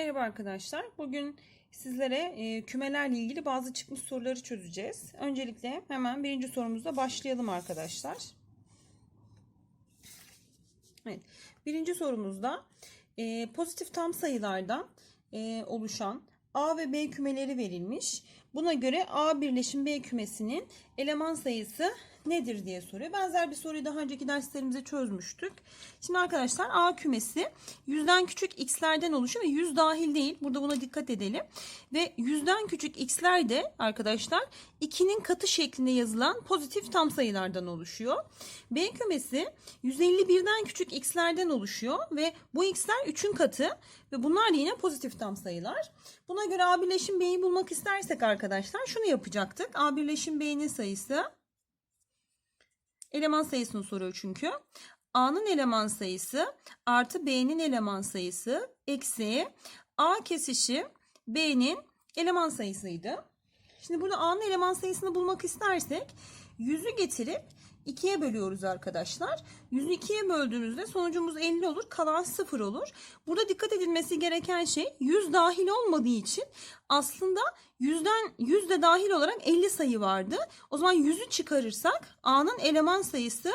Merhaba arkadaşlar. Bugün sizlere e, kümelerle ilgili bazı çıkmış soruları çözeceğiz. Öncelikle hemen birinci sorumuzda başlayalım arkadaşlar. Evet. Birinci sorumuzda e, pozitif tam sayılardan e, oluşan A ve B kümeleri verilmiş. Buna göre A birleşim B kümesinin eleman sayısı nedir diye soruyor. Benzer bir soruyu daha önceki derslerimizde çözmüştük. Şimdi arkadaşlar A kümesi yüzden küçük x'lerden oluşuyor ve yüz dahil değil. Burada buna dikkat edelim. Ve yüzden küçük x'ler de arkadaşlar 2'nin katı şeklinde yazılan pozitif tam sayılardan oluşuyor. B kümesi 151'den küçük x'lerden oluşuyor ve bu x'ler 3'ün katı ve bunlar da yine pozitif tam sayılar. Buna göre A birleşim B'yi bulmak istersek arkadaşlar şunu yapacaktık. A birleşim B'nin sayısı eleman sayısını soruyor çünkü. A'nın eleman sayısı artı B'nin eleman sayısı eksi A kesişim B'nin eleman sayısıydı. Şimdi burada A'nın eleman sayısını bulmak istersek 100'ü getirip 2'ye bölüyoruz arkadaşlar. 100'ü 2'ye böldüğümüzde sonucumuz 50 olur. Kalan 0 olur. Burada dikkat edilmesi gereken şey 100 dahil olmadığı için aslında 100'den 100 de dahil olarak 50 sayı vardı. O zaman 100'ü çıkarırsak A'nın eleman sayısı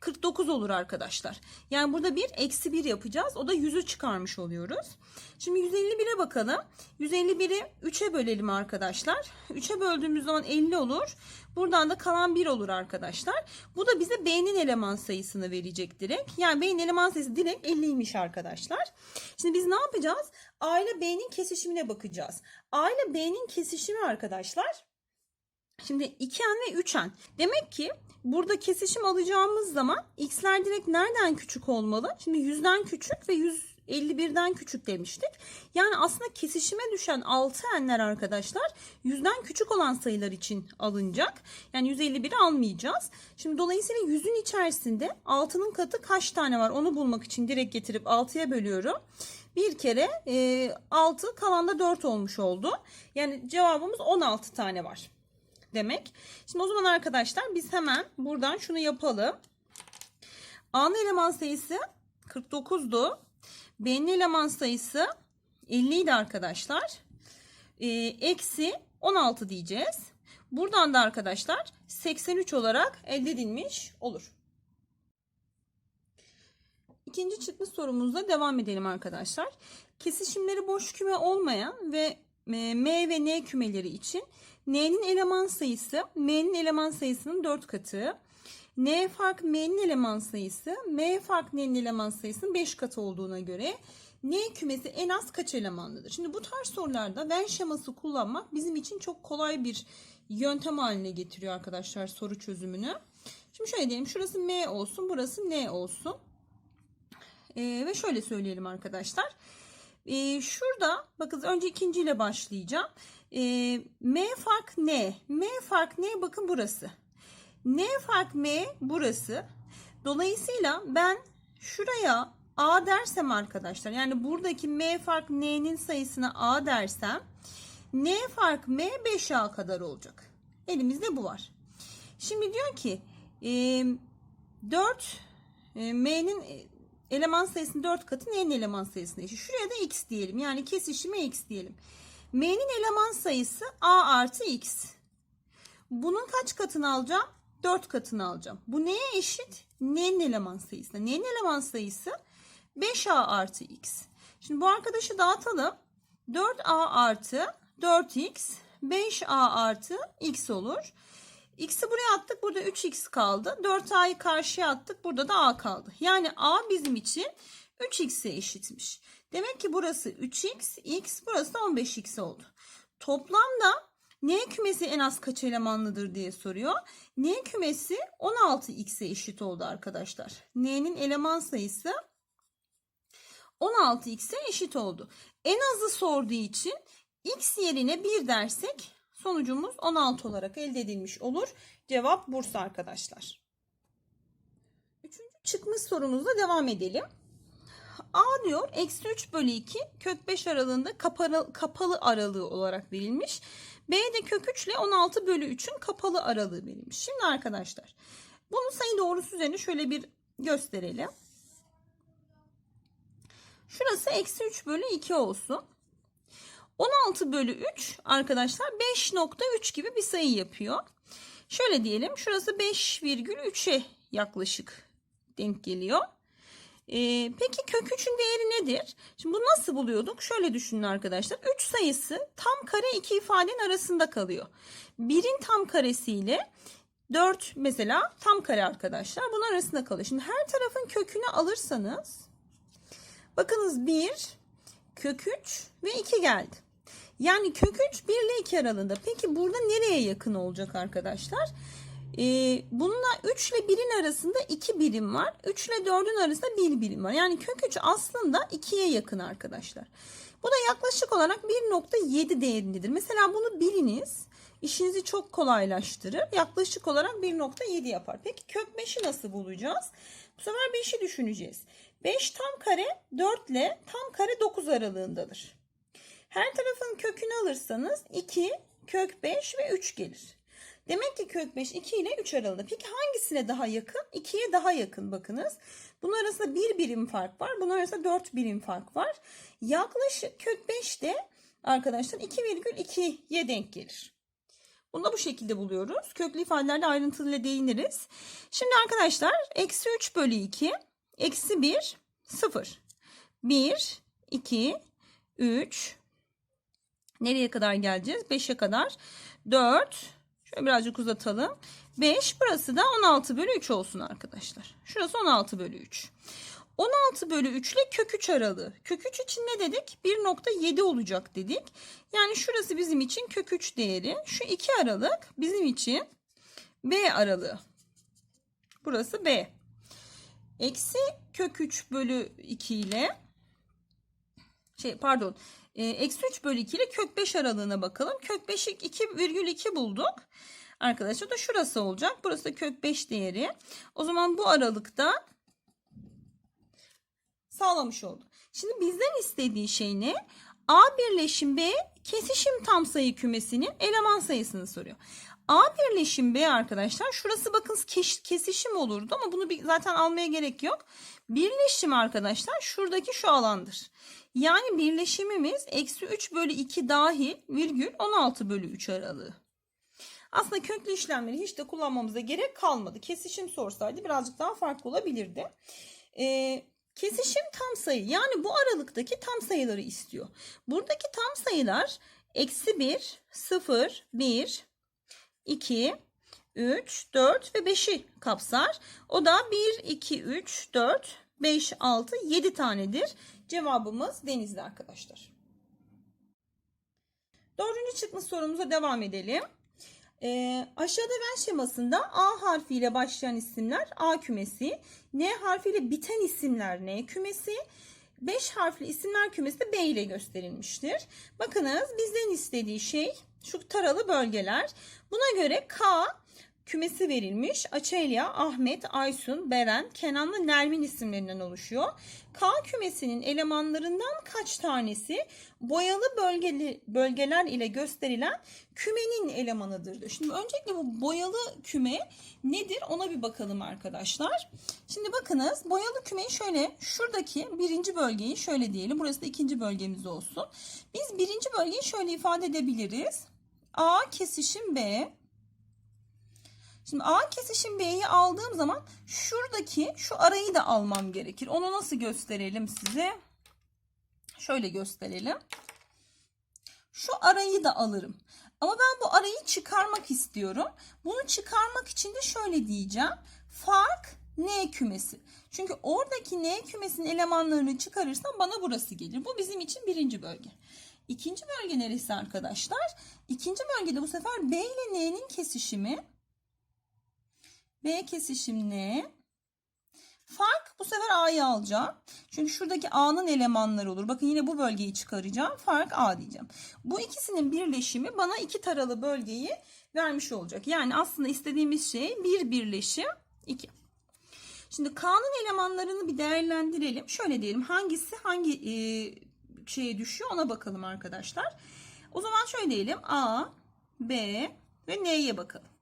49 olur arkadaşlar. Yani burada bir eksi 1 yapacağız. O da 100'ü çıkarmış oluyoruz. Şimdi 151'e bakalım. 151'i 3'e bölelim arkadaşlar. 3'e böldüğümüz zaman 50 olur. Buradan da kalan 1 olur arkadaşlar. Bu da bize B'nin eleman sayısını verecek direkt. Yani B'nin eleman sayısı direkt 50'ymiş arkadaşlar. Şimdi biz ne yapacağız? A ile B'nin kesişimine bakacağız. A ile B'nin kesişimi arkadaşlar. Şimdi 2n ve 3n. Demek ki burada kesişim alacağımız zaman x'ler direkt nereden küçük olmalı? Şimdi 100'den küçük ve 151'den küçük demiştik. Yani aslında kesişime düşen 6n'ler arkadaşlar 100'den küçük olan sayılar için alınacak. Yani 151'i almayacağız. Şimdi dolayısıyla 100'ün içerisinde 6'nın katı kaç tane var onu bulmak için direkt getirip 6'ya bölüyorum. Bir kere e, 6 kalan da 4 olmuş oldu. Yani cevabımız 16 tane var demek. Şimdi o zaman arkadaşlar biz hemen buradan şunu yapalım. A'nın eleman sayısı 49'du. B'nin eleman sayısı 50 idi arkadaşlar. Ee, eksi 16 diyeceğiz. Buradan da arkadaşlar 83 olarak elde edilmiş olur. İkinci çıkmış sorumuzla devam edelim arkadaşlar. Kesişimleri boş küme olmayan ve e, M ve N kümeleri için N'nin eleman sayısı M'nin eleman sayısının 4 katı. N fark M'nin eleman sayısı M fark N'nin eleman sayısının 5 katı olduğuna göre N kümesi en az kaç elemanlıdır? Şimdi bu tarz sorularda Venn şeması kullanmak bizim için çok kolay bir yöntem haline getiriyor arkadaşlar soru çözümünü. Şimdi şöyle diyelim şurası M olsun burası N olsun. Ee, ve şöyle söyleyelim arkadaşlar. Ee, şurada bakın önce ikinciyle başlayacağım. Ee, M fark N. M fark N bakın burası. N fark M burası. Dolayısıyla ben şuraya A dersem arkadaşlar yani buradaki M fark N'nin sayısına A dersem N fark M 5A kadar olacak. Elimizde bu var. Şimdi diyor ki e, 4 e, M'nin eleman sayısının 4 katı N'nin eleman sayısına eşit. Şuraya da X diyelim. Yani kesişime X diyelim. M'nin eleman sayısı A artı X. Bunun kaç katını alacağım? 4 katını alacağım. Bu neye eşit? N'nin eleman sayısına. N'nin eleman sayısı 5A artı X. Şimdi bu arkadaşı dağıtalım. 4A artı 4X 5A artı X olur. X'i buraya attık. Burada 3X kaldı. 4A'yı karşıya attık. Burada da A kaldı. Yani A bizim için 3X'e eşitmiş. Demek ki burası 3X, X burası da 15X oldu. Toplamda N kümesi en az kaç elemanlıdır diye soruyor. N kümesi 16X'e eşit oldu arkadaşlar. N'nin eleman sayısı 16X'e eşit oldu. En azı sorduğu için X yerine 1 dersek sonucumuz 16 olarak elde edilmiş olur. Cevap Bursa arkadaşlar. Üçüncü çıkmış sorumuzla devam edelim. A diyor eksi 3 bölü 2 kök 5 aralığında kapalı, kapalı aralığı olarak verilmiş. B de kök 3 ile 16 bölü 3'ün kapalı aralığı verilmiş. Şimdi arkadaşlar bunu sayı doğrusu üzerine şöyle bir gösterelim. Şurası eksi 3 bölü 2 olsun. 16 bölü 3 arkadaşlar 5.3 gibi bir sayı yapıyor. Şöyle diyelim şurası 5,3'e yaklaşık denk geliyor. Ee, peki kök 3'ün değeri nedir? Şimdi bunu nasıl buluyorduk? Şöyle düşünün arkadaşlar. 3 sayısı tam kare iki ifadenin arasında kalıyor. 1'in tam karesi ile 4 mesela tam kare arkadaşlar. Bunun arasında kalıyor. Şimdi her tarafın kökünü alırsanız bakınız 1, kök 3 ve 2 geldi. Yani kök 3 1 ile 2 aralığında. Peki burada nereye yakın olacak arkadaşlar? Ee, bununla 3 ile 1'in arasında 2 birim var. 3 ile 4'ün arasında 1 birim var. Yani kök 3 aslında 2'ye yakın arkadaşlar. Bu da yaklaşık olarak 1.7 değerindedir. Mesela bunu biliniz. İşinizi çok kolaylaştırır. Yaklaşık olarak 1.7 yapar. Peki kök 5'i nasıl bulacağız? Bu sefer 5'i düşüneceğiz. 5 tam kare 4 ile tam kare 9 aralığındadır. Her tarafın kökünü alırsanız 2, kök 5 ve 3 gelir. Demek ki kök 5 2 ile 3 aralığında. Peki hangisine daha yakın? 2'ye daha yakın bakınız. Bunun arasında 1 birim fark var. Bunun arasında 4 birim fark var. Yaklaşık kök 5 de arkadaşlar 2,2'ye denk gelir. Bunu da bu şekilde buluyoruz. Köklü ifadelerde ayrıntıyla değiniriz. Şimdi arkadaşlar eksi 3 bölü 2 eksi 1 0 1 2 3 Nereye kadar geleceğiz? 5'e kadar. 4. Şöyle birazcık uzatalım. 5. Burası da 16 bölü 3 olsun arkadaşlar. Şurası 16 bölü 3. 16 bölü 3 ile kök 3 aralığı. Kök 3 için ne dedik? 1.7 olacak dedik. Yani şurası bizim için kök 3 değeri. Şu 2 aralık bizim için B aralığı. Burası B. Eksi kök 3 bölü 2 ile şey pardon eksi 3 bölü 2 ile kök 5 aralığına bakalım. Kök 5'i 2,2 bulduk. Arkadaşlar da şurası olacak. Burası da kök 5 değeri. O zaman bu aralıkta sağlamış olduk. Şimdi bizden istediği şey ne? A birleşim B kesişim tam sayı kümesinin eleman sayısını soruyor. A birleşim B arkadaşlar şurası bakın kesişim olurdu ama bunu zaten almaya gerek yok. Birleşim arkadaşlar şuradaki şu alandır. Yani birleşimimiz eksi 3 bölü 2 dahil virgül 16 bölü 3 aralığı. Aslında köklü işlemleri hiç de kullanmamıza gerek kalmadı. Kesişim sorsaydı birazcık daha farklı olabilirdi. Ee, kesişim tam sayı yani bu aralıktaki tam sayıları istiyor. Buradaki tam sayılar eksi 1, 0, 1, 2, 3, 4 ve 5'i kapsar. O da 1, 2, 3, 4, 5, 6, 7 tanedir. Cevabımız denizli arkadaşlar. Dördüncü çıkmış sorumuza devam edelim. Ee, aşağıda ver şemasında A harfiyle başlayan isimler A kümesi, N harfiyle biten isimler N kümesi, 5 harfli isimler kümesi de B ile gösterilmiştir. Bakınız bizden istediği şey şu taralı bölgeler. Buna göre K kümesi verilmiş. Açelya, Ahmet, Aysun, Beren, Kenan ve Nermin isimlerinden oluşuyor. K kümesinin elemanlarından kaç tanesi boyalı bölgeli, bölgeler ile gösterilen kümenin elemanıdır. Şimdi öncelikle bu boyalı küme nedir ona bir bakalım arkadaşlar. Şimdi bakınız boyalı kümeyi şöyle şuradaki birinci bölgeyi şöyle diyelim. Burası da ikinci bölgemiz olsun. Biz birinci bölgeyi şöyle ifade edebiliriz. A kesişim B Şimdi A kesişim B'yi aldığım zaman şuradaki şu arayı da almam gerekir. Onu nasıl gösterelim size? Şöyle gösterelim. Şu arayı da alırım. Ama ben bu arayı çıkarmak istiyorum. Bunu çıkarmak için de şöyle diyeceğim. Fark N kümesi. Çünkü oradaki N kümesinin elemanlarını çıkarırsam bana burası gelir. Bu bizim için birinci bölge. İkinci bölge neresi arkadaşlar? İkinci bölgede bu sefer B ile N'nin kesişimi B kesişim N. Fark bu sefer A'yı alacağım. Çünkü şuradaki A'nın elemanları olur. Bakın yine bu bölgeyi çıkaracağım. Fark A diyeceğim. Bu ikisinin birleşimi bana iki taralı bölgeyi vermiş olacak. Yani aslında istediğimiz şey bir birleşim 2. Şimdi K'nın elemanlarını bir değerlendirelim. Şöyle diyelim hangisi hangi e, şeye düşüyor ona bakalım arkadaşlar. O zaman şöyle diyelim A, B ve N'ye bakalım.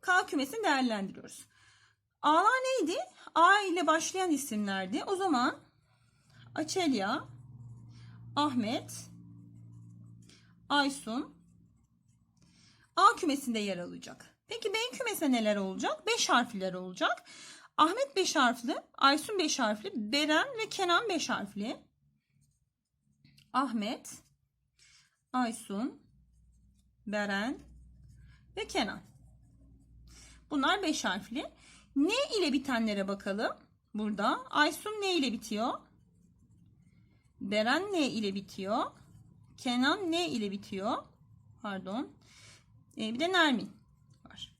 K kümesini değerlendiriyoruz. A'lar neydi? A ile başlayan isimlerdi. O zaman Açelya, Ahmet, Aysun A kümesinde yer alacak. Peki B kümesinde neler olacak? 5 harfliler olacak. Ahmet 5 harfli, Aysun 5 harfli, Beren ve Kenan 5 harfli. Ahmet, Aysun, Beren ve Kenan. Bunlar 5 harfli. Ne ile bitenlere bakalım. Burada Aysun ne ile bitiyor? Beren ne ile bitiyor? Kenan ne ile bitiyor? Pardon. Ee, bir de Nermin var.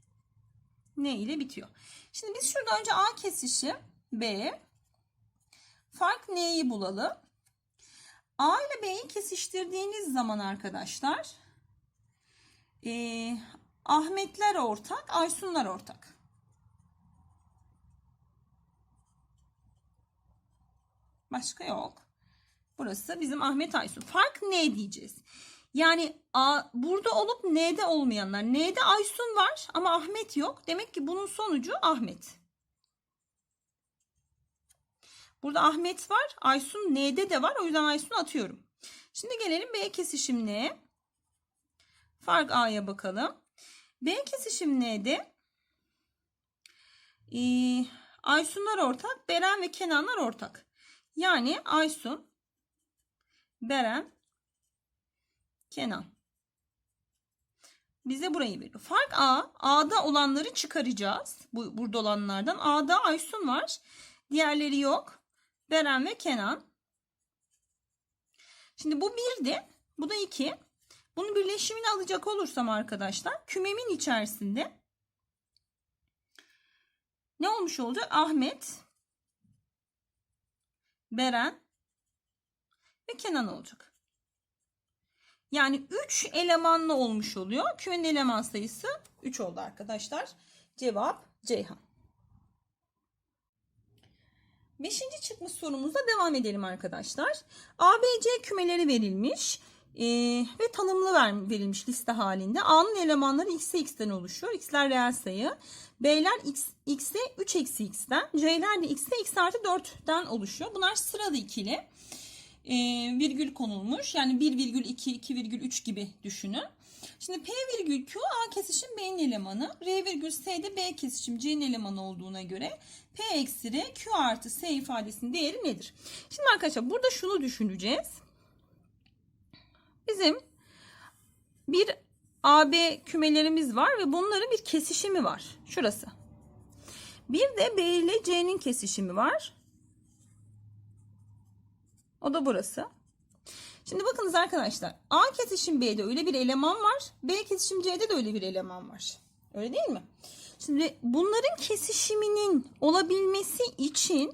Ne ile bitiyor? Şimdi biz şurada önce A kesişim B. Fark N'yi bulalım. A ile B'yi kesiştirdiğiniz zaman arkadaşlar ee, Ahmetler ortak, Aysunlar ortak. Başka yok. Burası bizim Ahmet Aysun. Fark ne diyeceğiz? Yani A, burada olup N'de olmayanlar. N'de Aysun var ama Ahmet yok. Demek ki bunun sonucu Ahmet. Burada Ahmet var. Aysun N'de de var. O yüzden Aysun atıyorum. Şimdi gelelim B kesişim N. Fark A'ya bakalım. B kesişim neydi? Ee, Aysunlar ortak, Beren ve Kenanlar ortak. Yani Aysun, Beren, Kenan. Bize burayı veriyor. Fark A. A'da olanları çıkaracağız. Bu, burada olanlardan. A'da Aysun var. Diğerleri yok. Beren ve Kenan. Şimdi bu 1'di. Bu da 2. Bunu birleşimini alacak olursam arkadaşlar kümemin içerisinde ne olmuş olacak? Ahmet, Beren ve Kenan olacak. Yani 3 elemanlı olmuş oluyor. Kümenin eleman sayısı 3 oldu arkadaşlar. Cevap Ceyhan. Beşinci çıkmış sorumuza devam edelim arkadaşlar. ABC kümeleri verilmiş ee, ve tanımlı ver, verilmiş liste halinde. A'nın elemanları x'e x'ten oluşuyor. X'ler reel sayı. B'ler x, x'e 3 eksi x'ten. C'ler de x'e x artı 4'ten oluşuyor. Bunlar sıralı ikili. Ee, virgül konulmuş. Yani 1,2, 2,3 gibi düşünün. Şimdi P virgül Q A kesişim B'nin elemanı. R virgül S de B kesişim C'nin elemanı olduğuna göre P eksi R Q artı S ifadesinin değeri nedir? Şimdi arkadaşlar burada şunu düşüneceğiz. Bizim bir AB kümelerimiz var ve bunların bir kesişimi var. Şurası. Bir de B ile C'nin kesişimi var. O da burası. Şimdi bakınız arkadaşlar. A kesişim B'de öyle bir eleman var. B kesişim C'de de öyle bir eleman var. Öyle değil mi? Şimdi bunların kesişiminin olabilmesi için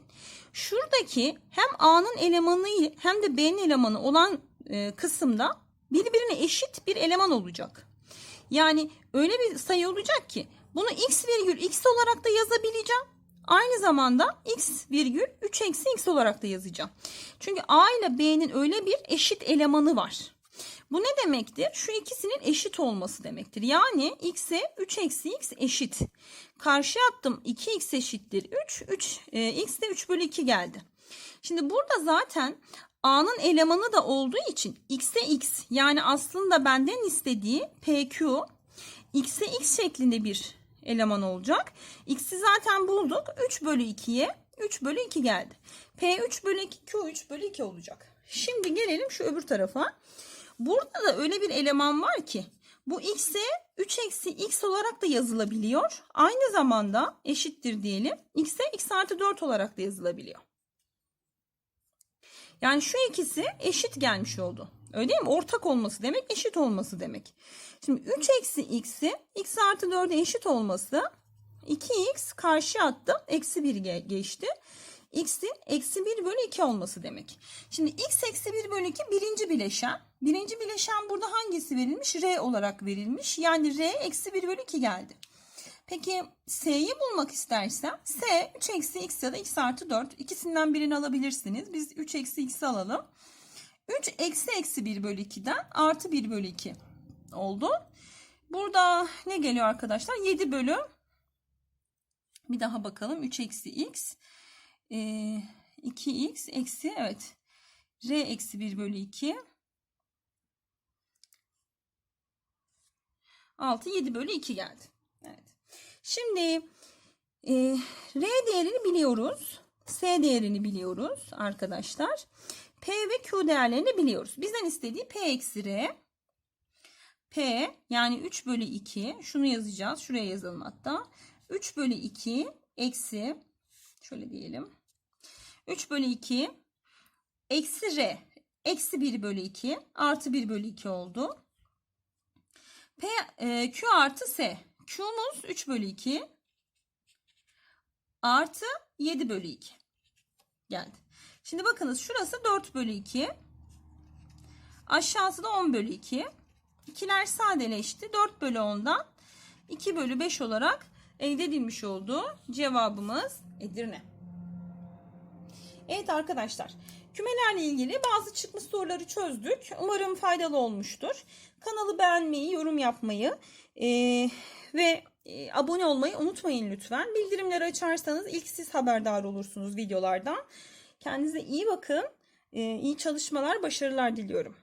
şuradaki hem A'nın elemanı hem de B'nin elemanı olan e, kısımda birbirine eşit bir eleman olacak. Yani öyle bir sayı olacak ki bunu x virgül x olarak da yazabileceğim. Aynı zamanda x virgül 3 eksi x olarak da yazacağım. Çünkü a ile b'nin öyle bir eşit elemanı var. Bu ne demektir? Şu ikisinin eşit olması demektir. Yani x'e 3 eksi x eşit. Karşıya attım 2x eşittir 3. 3 e, x de 3 bölü 2 geldi. Şimdi burada zaten a'nın elemanı da olduğu için x'e x yani aslında benden istediği pq x'e x şeklinde bir eleman olacak. X'i zaten bulduk. 3 bölü 2'ye 3 bölü 2 geldi. P 3 bölü 2 Q 3 bölü 2 olacak. Şimdi gelelim şu öbür tarafa. Burada da öyle bir eleman var ki bu x'e 3 eksi x olarak da yazılabiliyor. Aynı zamanda eşittir diyelim. x'e x artı 4 olarak da yazılabiliyor. Yani şu ikisi eşit gelmiş oldu. Öyle değil mi? Ortak olması demek eşit olması demek. Şimdi 3 eksi x'i x artı 4'e eşit olması 2x karşıya attım. Eksi 1 geçti. x'in eksi 1 bölü 2 olması demek. Şimdi x eksi 1 bölü 2 birinci bileşen. Birinci bileşen burada hangisi verilmiş? R olarak verilmiş. Yani R eksi 1 bölü 2 geldi. Peki S'yi bulmak istersem S 3 eksi x ya da x artı 4 ikisinden birini alabilirsiniz. Biz 3 eksi x'i alalım. 3 eksi eksi 1 bölü 2'den artı 1 bölü 2 oldu. Burada ne geliyor arkadaşlar? 7 bölü bir daha bakalım. 3 eksi x e, 2x eksi evet r eksi 1 bölü 2 6 7 bölü 2 geldi. Şimdi e, R değerini biliyoruz. S değerini biliyoruz arkadaşlar. P ve Q değerlerini biliyoruz. Bizden istediği P eksi R. P yani 3 bölü 2 şunu yazacağız. Şuraya yazalım hatta. 3 bölü 2 eksi şöyle diyelim. 3 bölü 2 eksi R eksi 1 bölü 2 artı 1 bölü 2 oldu. P, e, Q artı S. Q'muz 3 bölü 2 artı 7 bölü 2 geldi. Şimdi bakınız şurası 4 bölü 2. Aşağısı da 10 bölü 2. İkiler sadeleşti. 4 bölü 10'dan 2 bölü 5 olarak elde edilmiş oldu. Cevabımız Edirne. Evet arkadaşlar. Kümelerle ilgili bazı çıkmış soruları çözdük. Umarım faydalı olmuştur. Kanalı beğenmeyi, yorum yapmayı eee, ve e, abone olmayı unutmayın lütfen. Bildirimleri açarsanız ilk siz haberdar olursunuz videolardan. Kendinize iyi bakın. Eee, iyi çalışmalar, başarılar diliyorum.